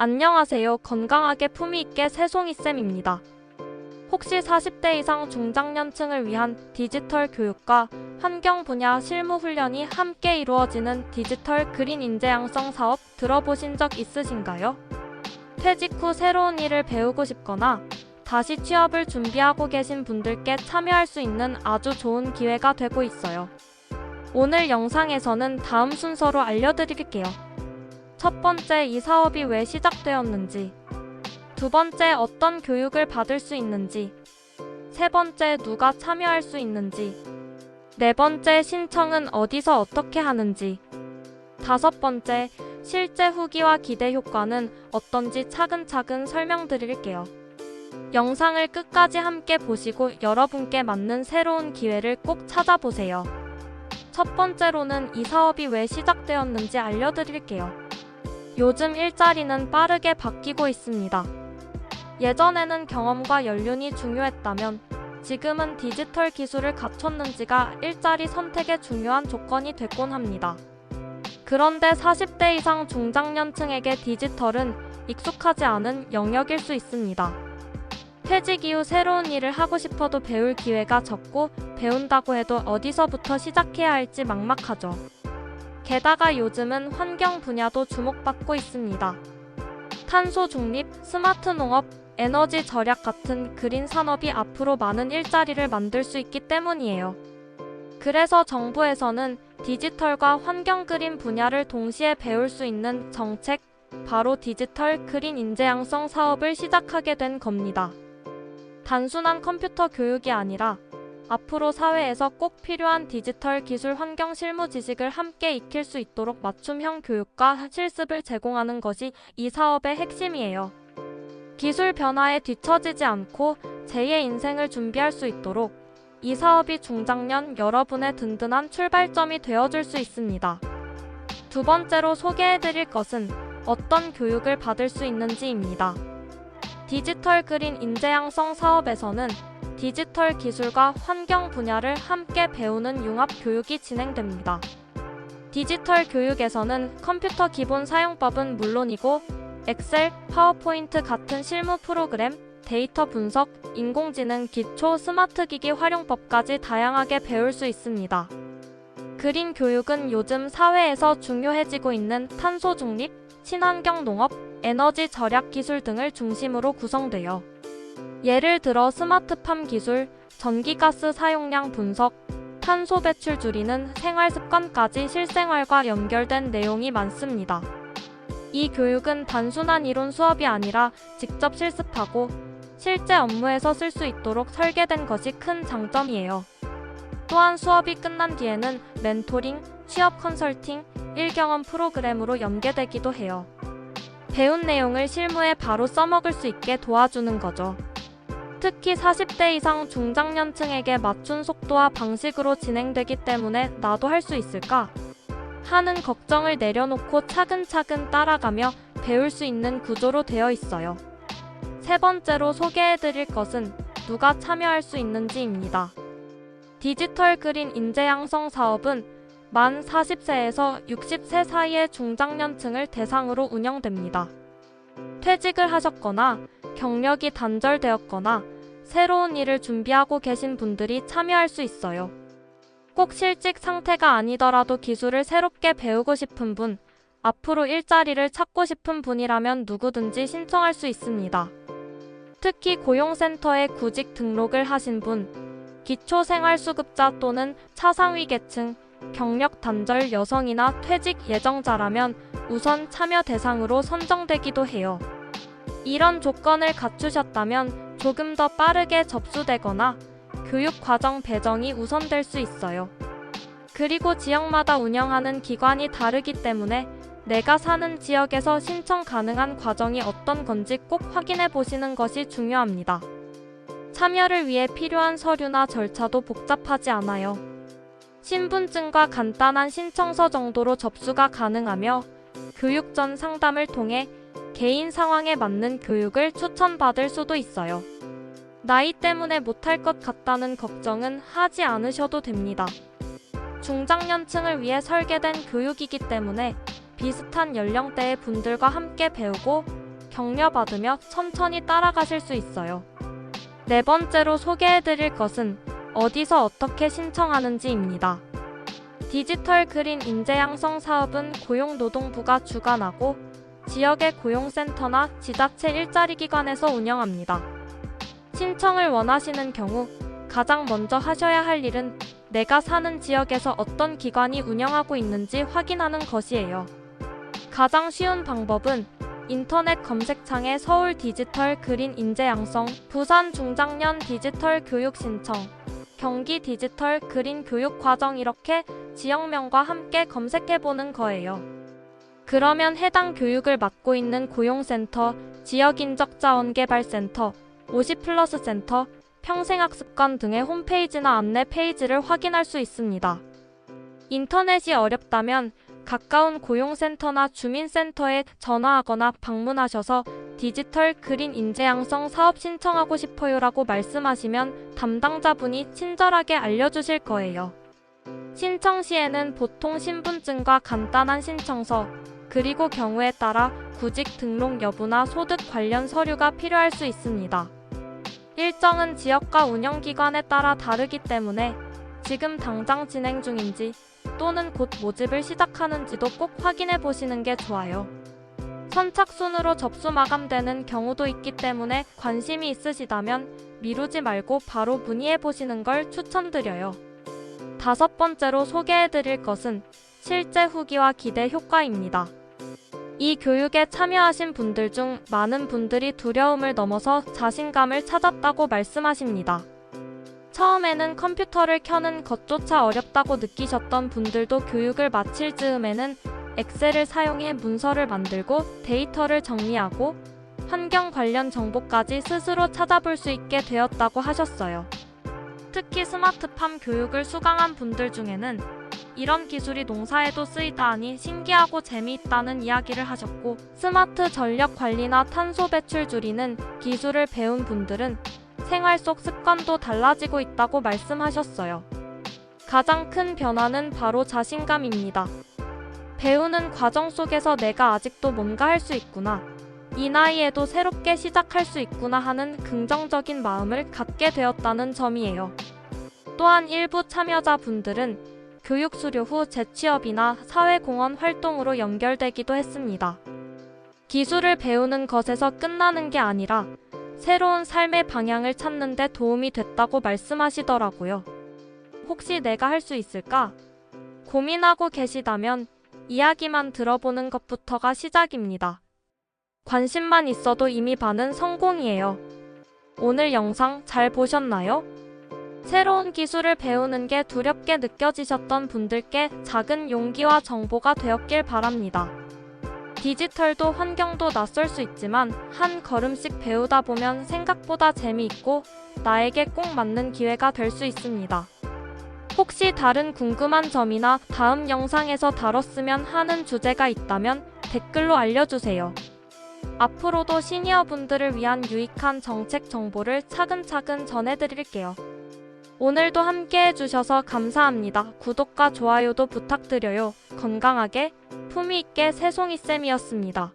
안녕하세요. 건강하게 품위 있게 새송이쌤입니다. 혹시 40대 이상 중장년층을 위한 디지털 교육과 환경 분야 실무 훈련이 함께 이루어지는 디지털 그린 인재 양성 사업 들어보신 적 있으신가요? 퇴직 후 새로운 일을 배우고 싶거나 다시 취업을 준비하고 계신 분들께 참여할 수 있는 아주 좋은 기회가 되고 있어요. 오늘 영상에서는 다음 순서로 알려드릴게요. 첫 번째, 이 사업이 왜 시작되었는지. 두 번째, 어떤 교육을 받을 수 있는지. 세 번째, 누가 참여할 수 있는지. 네 번째, 신청은 어디서 어떻게 하는지. 다섯 번째, 실제 후기와 기대 효과는 어떤지 차근차근 설명드릴게요. 영상을 끝까지 함께 보시고 여러분께 맞는 새로운 기회를 꼭 찾아보세요. 첫 번째로는 이 사업이 왜 시작되었는지 알려드릴게요. 요즘 일자리는 빠르게 바뀌고 있습니다. 예전에는 경험과 연륜이 중요했다면 지금은 디지털 기술을 갖췄는지가 일자리 선택의 중요한 조건이 됐곤 합니다. 그런데 40대 이상 중장년층에게 디지털은 익숙하지 않은 영역일 수 있습니다. 퇴직 이후 새로운 일을 하고 싶어도 배울 기회가 적고 배운다고 해도 어디서부터 시작해야 할지 막막하죠. 게다가 요즘은 환경 분야도 주목받고 있습니다. 탄소 중립, 스마트 농업, 에너지 절약 같은 그린 산업이 앞으로 많은 일자리를 만들 수 있기 때문이에요. 그래서 정부에서는 디지털과 환경 그린 분야를 동시에 배울 수 있는 정책, 바로 디지털 그린 인재 양성 사업을 시작하게 된 겁니다. 단순한 컴퓨터 교육이 아니라 앞으로 사회에서 꼭 필요한 디지털 기술 환경 실무 지식을 함께 익힐 수 있도록 맞춤형 교육과 실습을 제공하는 것이 이 사업의 핵심이에요. 기술 변화에 뒤처지지 않고 제2의 인생을 준비할 수 있도록 이 사업이 중장년 여러분의 든든한 출발점이 되어줄 수 있습니다. 두 번째로 소개해드릴 것은 어떤 교육을 받을 수 있는지입니다. 디지털 그린 인재 양성 사업에서는 디지털 기술과 환경 분야를 함께 배우는 융합 교육이 진행됩니다. 디지털 교육에서는 컴퓨터 기본 사용법은 물론이고 엑셀, 파워포인트 같은 실무 프로그램, 데이터 분석, 인공지능 기초 스마트 기기 활용법까지 다양하게 배울 수 있습니다. 그린 교육은 요즘 사회에서 중요해지고 있는 탄소 중립, 친환경 농업, 에너지 절약 기술 등을 중심으로 구성돼요. 예를 들어 스마트팜 기술, 전기가스 사용량 분석, 탄소 배출 줄이는 생활 습관까지 실생활과 연결된 내용이 많습니다. 이 교육은 단순한 이론 수업이 아니라 직접 실습하고 실제 업무에서 쓸 수 있도록 설계된 것이 큰 장점이에요. 또한 수업이 끝난 뒤에는 멘토링, 취업 컨설팅, 일경험 프로그램으로 연계되기도 해요. 배운 내용을 실무에 바로 써먹을 수 있게 도와주는 거죠. 특히 40대 이상 중장년층에게 맞춘 속도와 방식으로 진행되기 때문에 나도 할 수 있을까? 하는 걱정을 내려놓고 차근차근 따라가며 배울 수 있는 구조로 되어 있어요. 세 번째로 소개해드릴 것은 누가 참여할 수 있는지입니다. 디지털 그린 인재 양성 사업은 만 40세에서 60세 사이의 중장년층을 대상으로 운영됩니다. 퇴직을 하셨거나 경력이 단절되었거나 새로운 일을 준비하고 계신 분들이 참여할 수 있어요. 꼭 실직 상태가 아니더라도 기술을 새롭게 배우고 싶은 분, 앞으로 일자리를 찾고 싶은 분이라면 누구든지 신청할 수 있습니다. 특히 고용센터에 구직 등록을 하신 분, 기초생활수급자 또는 차상위 계층, 경력 단절 여성이나 퇴직 예정자라면 우선 참여 대상으로 선정되기도 해요. 이런 조건을 갖추셨다면 조금 더 빠르게 접수되거나 교육 과정 배정이 우선될 수 있어요. 그리고 지역마다 운영하는 기관이 다르기 때문에 내가 사는 지역에서 신청 가능한 과정이 어떤 건지 꼭 확인해 보시는 것이 중요합니다. 참여를 위해 필요한 서류나 절차도 복잡하지 않아요. 신분증과 간단한 신청서 정도로 접수가 가능하며 교육 전 상담을 통해 개인 상황에 맞는 교육을 추천받을 수도 있어요. 나이 때문에 못할 것 같다는 걱정은 하지 않으셔도 됩니다. 중장년층을 위해 설계된 교육이기 때문에 비슷한 연령대의 분들과 함께 배우고 격려받으며 천천히 따라가실 수 있어요. 네 번째로 소개해드릴 것은 어디서 어떻게 신청하는지입니다. 디지털 그린 인재 양성 사업은 고용노동부가 주관하고 지역의 고용센터나 지자체 일자리 기관에서 운영합니다. 신청을 원하시는 경우 가장 먼저 하셔야 할 일은 내가 사는 지역에서 어떤 기관이 운영하고 있는지 확인하는 것이에요. 가장 쉬운 방법은 인터넷 검색창에 서울 디지털 그린 인재 양성, 부산 중장년 디지털 교육 신청, 경기 디지털 그린 교육 과정 이렇게 지역명과 함께 검색해 보는 거예요. 그러면 해당 교육을 맡고 있는 고용센터, 지역인적자원개발센터, 50플러스 센터, 평생학습관 등의 홈페이지나 안내 페이지를 확인할 수 있습니다. 인터넷이 어렵다면 가까운 고용센터나 주민센터에 전화하거나 방문하셔서 디지털 그린 인재 양성 사업 신청하고 싶어요라고 말씀하시면 담당자분이 친절하게 알려주실 거예요. 신청 시에는 보통 신분증과 간단한 신청서, 그리고 경우에 따라 구직 등록 여부나 소득 관련 서류가 필요할 수 있습니다. 일정은 지역과 운영기관에 따라 다르기 때문에 지금 당장 진행 중인지 또는 곧 모집을 시작하는지도 꼭 확인해 보시는 게 좋아요. 선착순으로 접수 마감되는 경우도 있기 때문에 관심이 있으시다면 미루지 말고 바로 문의해 보시는 걸 추천드려요. 다섯 번째로 소개해 드릴 것은 실제 후기와 기대 효과입니다. 이 교육에 참여하신 분들 중 많은 분들이 두려움을 넘어서 자신감을 찾았다고 말씀하십니다. 처음에는 컴퓨터를 켜는 것조차 어렵다고 느끼셨던 분들도 교육을 마칠 즈음에는 엑셀을 사용해 문서를 만들고 데이터를 정리하고 환경 관련 정보까지 스스로 찾아볼 수 있게 되었다고 하셨어요. 특히 스마트팜 교육을 수강한 분들 중에는 이런 기술이 농사에도 쓰이다 하니 신기하고 재미있다는 이야기를 하셨고 스마트 전력 관리나 탄소 배출 줄이는 기술을 배운 분들은 생활 속 습관도 달라지고 있다고 말씀하셨어요. 가장 큰 변화는 바로 자신감입니다. 배우는 과정 속에서 내가 아직도 뭔가 할 수 있구나. 이 나이에도 새롭게 시작할 수 있구나 하는 긍정적인 마음을 갖게 되었다는 점이에요. 또한 일부 참여자분들은 교육 수료 후 재취업이나 사회공헌 활동으로 연결되기도 했습니다. 기술을 배우는 것에서 끝나는 게 아니라 새로운 삶의 방향을 찾는 데 도움이 됐다고 말씀하시더라고요. 혹시 내가 할 수 있을까? 고민하고 계시다면 이야기만 들어보는 것부터가 시작입니다. 관심만 있어도 이미 반은 성공이에요. 오늘 영상 잘 보셨나요? 새로운 기술을 배우는 게 두렵게 느껴지셨던 분들께 작은 용기와 정보가 되었길 바랍니다. 디지털도 환경도 낯설 수 있지만 한 걸음씩 배우다 보면 생각보다 재미있고 나에게 꼭 맞는 기회가 될 수 있습니다. 혹시 다른 궁금한 점이나 다음 영상에서 다뤘으면 하는 주제가 있다면 댓글로 알려주세요. 앞으로도 시니어 분들을 위한 유익한 정책 정보를 차근차근 전해드릴게요. 오늘도 함께 해주셔서 감사합니다. 구독과 좋아요도 부탁드려요. 건강하게, 품위있게 새송이쌤이었습니다.